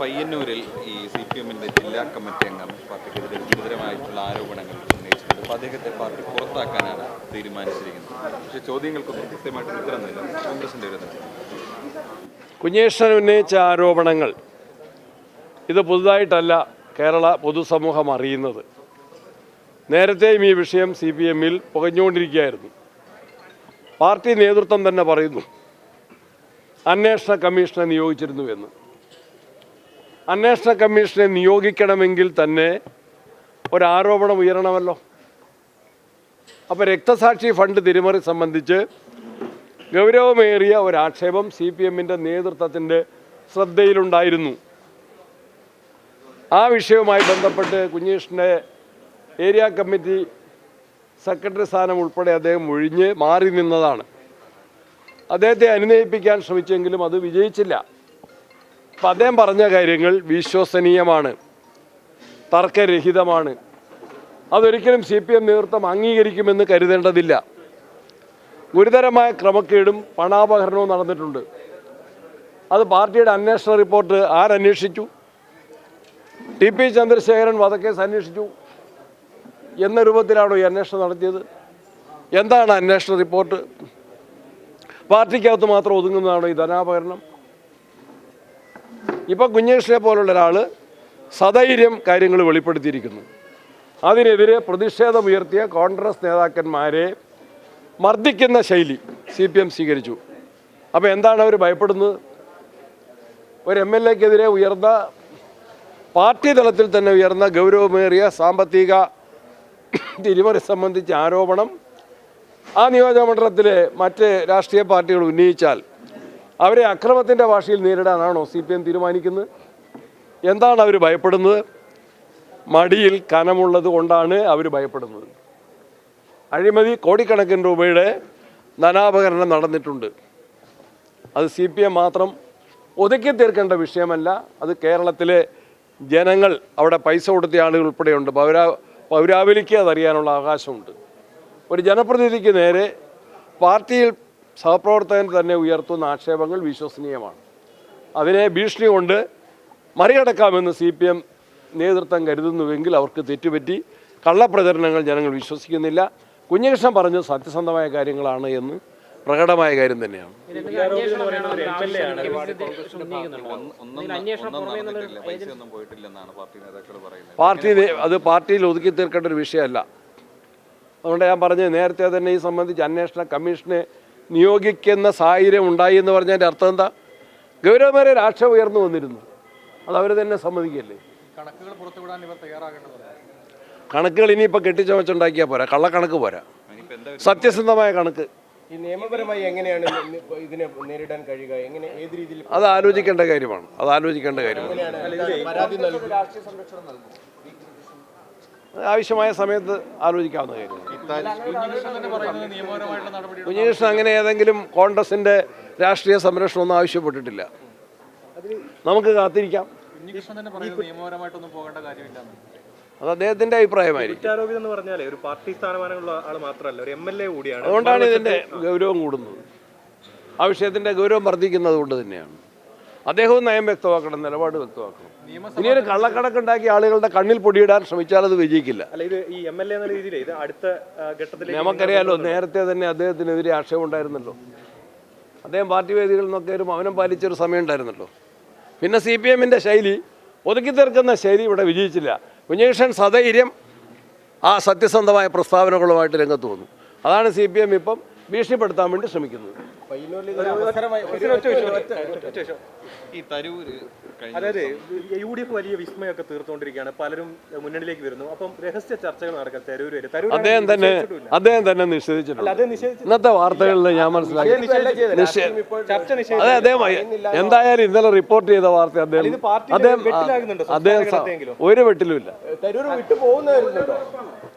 പയ്യന്നൂരിൽ ഈ C P എമ്മിന്റെ ജില്ലാ കമ്മിറ്റി അംഗം പാർട്ടിക്കെതിരെ ഗുരുതരമായിട്ടുള്ള ആരോപണങ്ങൾ ഉന്നയിച്ചിട്ടുണ്ട്. അപ്പോൾ അദ്ദേഹത്തെ പാർട്ടി പുറത്താക്കാനാണ് തീരുമാനിച്ചിരിക്കുന്നത്. പക്ഷേ ചോദ്യങ്ങൾക്കൊന്നും കൃത്യമായിട്ട് ഉത്തരം ഉത്തരമില്ല കോൺഗ്രസിന്റെ ഒരു കുഞ്ഞേഷ്ണൻ ഉന്നയിച്ച ആരോപണങ്ങൾ ഇത് പുതുതായിട്ടല്ല കേരള പൊതുസമൂഹം അറിയുന്നത്. നേരത്തെയും ഈ വിഷയം സി പി എമ്മിൽ പുകഞ്ഞുകൊണ്ടിരിക്കുകയായിരുന്നു. പാർട്ടി നേതൃത്വം തന്നെ പറയുന്നു അന്വേഷണ കമ്മീഷനെ നിയോഗിച്ചിരുന്നുവെന്ന്. അന്വേഷണ കമ്മീഷനെ നിയോഗിക്കണമെങ്കിൽ തന്നെ ഒരാരോപണം ഉയരണമല്ലോ. അപ്പോൾ രക്തസാക്ഷി ഫണ്ട് തിരിമറി സംബന്ധിച്ച് ഗൗരവമേറിയ ഒരാക്ഷേപം സി പി എമ്മിന്റെ നേതൃത്വത്തിന്റെ ശ്രദ്ധയിലുണ്ടായിരുന്നു. ആ വിഷയവുമായി ബന്ധപ്പെട്ട് കുഞ്ഞീഷിന്റെ ഏരിയ കമ്മിറ്റി സെക്രട്ടറി സ്ഥാനം ഉൾപ്പെടെ അദ്ദേഹം ഒഴിഞ്ഞ് മാറി നിന്നതാണ്. അദ്ദേഹത്തെ അനുനയിപ്പിക്കാൻ ശ്രമിച്ചെങ്കിലും അത് വിജയിച്ചില്ല. അപ്പം അദ്ദേഹം പറഞ്ഞ കാര്യങ്ങൾ വിശ്വസനീയമാണ്. തർക്കരഹിതമാണ്. അതൊരിക്കലും സി പി എം നേതൃത്വം അംഗീകരിക്കുമെന്ന് കരുതേണ്ടതില്ല. ഗുരുതരമായ ക്രമക്കേടും പണാപഹരണവും നടന്നിട്ടുണ്ട്. അത് പാർട്ടിയുടെ അന്വേഷണ റിപ്പോർട്ട് ആരന്വേഷിച്ചു? ടി പി ചന്ദ്രശേഖരൻ വധക്കേസ് അന്വേഷിച്ചു. എന്ന രൂപത്തിലാണോ ഈ അന്വേഷണം നടത്തിയത്? എന്താണ് അന്വേഷണ റിപ്പോർട്ട്? പാർട്ടിക്കകത്ത് മാത്രം ഒതുങ്ങുന്നതാണോ ഈ ധനാപകരണം ഇപ്പം കുഞ്ഞേഷിനെ പോലുള്ള ഒരാൾ സധൈര്യം കാര്യങ്ങൾ വെളിപ്പെടുത്തിയിരിക്കുന്നു. അതിനെതിരെ പ്രതിഷേധമുയർത്തിയ കോൺഗ്രസ് നേതാക്കന്മാരെ മർദ്ദിക്കുന്ന ശൈലി സി പി എം സ്വീകരിച്ചു. അപ്പോൾ എന്താണ് അവർ ഭയപ്പെടുന്നത്? ഒരു എം എൽ എക്കെതിരെ ഉയർന്ന പാർട്ടി തലത്തിൽ തന്നെ ഉയർന്ന ഗൗരവമേറിയ സാമ്പത്തിക തിരിമറി സംബന്ധിച്ച ആരോപണം ആ നിയോജകമണ്ഡലത്തിലെ മറ്റ് രാഷ്ട്രീയ പാർട്ടികൾ ഉന്നയിച്ചാൽ അവരെ അക്രമത്തിന്റെ ഭാഷയിൽ നേരിടാനാണോ സി പി എം തീരുമാനിക്കുന്നത്? എന്താണ് അവർ ഭയപ്പെടുന്നത്? മടിയിൽ കനമുള്ളത് കൊണ്ടാണ് അവർ ഭയപ്പെടുന്നത്. അഴിമതി കോടിക്കണക്കിന് രൂപയുടെ ധനാപകരണം നടന്നിട്ടുണ്ട്. അത് സി പി എം മാത്രം ഒതുക്കി തീർക്കേണ്ട വിഷയമല്ല. അത് കേരളത്തിലെ ജനങ്ങൾ അവിടെ പൈസ കൊടുത്തിയ ആളുകൾ ഉൾപ്പെടെയുണ്ട്. പൗരാ പൗരാവലിക്ക് അതറിയാനുള്ള അവകാശമുണ്ട്. ഒരു ജനപ്രതിനിധിക്ക് നേരെ പാർട്ടിയിൽ സഹപ്രവർത്തകൻ തന്നെ ഉയർത്തുന്ന ആക്ഷേപങ്ങൾ വിശ്വസനീയമാണ്. അതിനെ ഭീഷണി കൊണ്ട് മറികടക്കാമെന്ന് സി പി എം നേതൃത്വം കരുതുന്നുവെങ്കിൽ അവർക്ക് തെറ്റുപറ്റി കള്ളപ്രചരണങ്ങൾ ജനങ്ങൾ വിശ്വസിക്കുന്നില്ല. കുഞ്ഞകൃഷ്ണൻ പറഞ്ഞത് സത്യസന്ധമായ കാര്യങ്ങളാണ് എന്ന് പ്രകടമായ കാര്യം തന്നെയാണ്. പാർട്ടി അത് പാർട്ടിയിൽ ഒതുക്കി തീർക്കേണ്ട ഒരു വിഷയമല്ല. അതുകൊണ്ട് ഞാൻ പറഞ്ഞത് നേരത്തെ തന്നെ ഈ സംബന്ധിച്ച് അന്വേഷണ കമ്മീഷനെ നിയോഗിക്കുന്ന സാഹചര്യം ഉണ്ടായി എന്ന് പറഞ്ഞതിന്റെ അർത്ഥം എന്താ? ഗൗരവമേറെ രാഷ്ട്രീയം ഉയർന്നു വന്നിരുന്നു. അത് അവർ തന്നെ സമ്മതിക്കല്ലേ? കണക്കുകൾ പുറത്തുവിടാൻ ഇവർ കണക്കുകൾ ഇനിയിപ്പോൾ കെട്ടിച്ചമച്ചുണ്ടാക്കിയാൽ പോരാ. കള്ളക്കണക്ക് പോരാ. സത്യസന്ധമായ കണക്ക്. ഈ നിയമപരമായി എങ്ങനെയാണ് ഇതിനെ നേരിടാൻ കഴിയുക? എങ്ങനെ ഏത് രീതിയിൽ അത് ആലോചിക്കേണ്ട കാര്യമാണ്. അത് ആലോചിക്കേണ്ട കാര്യമാണ്. പരാതി നൽകും ആവശ്യമായ സമയത്ത് ആലോചിക്കാവുന്ന കാര്യമാണ്. നടപടി കുഞ്ഞികൃഷ്ണൻ അങ്ങനെ ഏതെങ്കിലും കോൺഗ്രസിന്റെ രാഷ്ട്രീയ സംരക്ഷണം ഒന്നും ആവശ്യപ്പെട്ടിട്ടില്ല. നമുക്ക് കാത്തിരിക്കാം. കുഞ്ഞികൃഷ്ണൻ തന്നെ പറയുന്നത് നിയമപരമായിട്ടൊന്നും പോകേണ്ട കാര്യമില്ലെന്ന്. അത് അദ്ദേഹത്തിന്റെ അഭിപ്രായമായിരിക്കും. കുറ്റാരോപിതം എന്ന് പറഞ്ഞാലേ ഒരു പാർട്ടി സ്ഥാനമാനമുള്ള ആൾ മാത്രമല്ല ഒരു എം കൂടിയാണ്. അതുകൊണ്ടാണ് ഇതിന്റെ ഗൗരവം കൂടുന്നത്. ആ വിഷയത്തിന്റെ ഗൗരവം വർദ്ധിക്കുന്നത് കൊണ്ട് തന്നെയാണ്. അദ്ദേഹവും നയം വ്യക്തമാക്കണം നിലപാട് വ്യക്തമാക്കണം. ഇനിയൊരു കള്ളക്കണക്കുണ്ടാക്കി ആളുകളുടെ കണ്ണിൽ പൊടിയിടാൻ ശ്രമിച്ചാൽ അത് വിജയിക്കില്ല. നമുക്കറിയാലോ നേരത്തെ തന്നെ അദ്ദേഹത്തിനെതിരെ ആക്ഷേപം ഉണ്ടായിരുന്നല്ലോ. അദ്ദേഹം പാർട്ടി വേദികളിൽ നിന്നൊക്കെ ഒരു മൗനം പാലിച്ചൊരു സമയം ഉണ്ടായിരുന്നല്ലോ. പിന്നെ സി പി എമ്മിന്റെ ശൈലി ഒതുക്കി തീർക്കുന്ന ശൈലി ഇവിടെ വിജയിച്ചില്ല. ഉണ്ണികൃഷ്ണൻ സധൈര്യം ആ സത്യസന്ധമായ പ്രസ്താവനകളുമായിട്ട് രംഗത്ത് വന്നു. അതാണ് സി പി എം ഇപ്പം ഭീഷണിപ്പെടുത്താൻ വേണ്ടി ശ്രമിക്കുന്നത് ഈ തരൂര് അതായത് യു ഡി എഫ് വലിയ വിസ്മയൊക്കെ തീർത്തുകൊണ്ടിരിക്കുകയാണ് പലരും മുന്നണിയിലേക്ക് വരുന്നു. അപ്പം രഹസ്യ ചർച്ചകൾ നടക്കാം തരൂര് വരെ. തരൂർ അദ്ദേഹം തന്നെ അദ്ദേഹം തന്നെ നിഷേധിച്ചിട്ടുണ്ട്. ഇന്നത്തെ വാർത്തകളിൽ ഞാൻ മനസ്സിലാക്കി അതെ അദ്ദേഹം എന്തായാലും ഇന്നലെ റിപ്പോർട്ട് ചെയ്ത വാർത്ത അദ്ദേഹം അദ്ദേഹം? ഒരു വെട്ടിലുമില്ല. തരൂർ വിട്ടു പോകുന്നതായിരുന്നു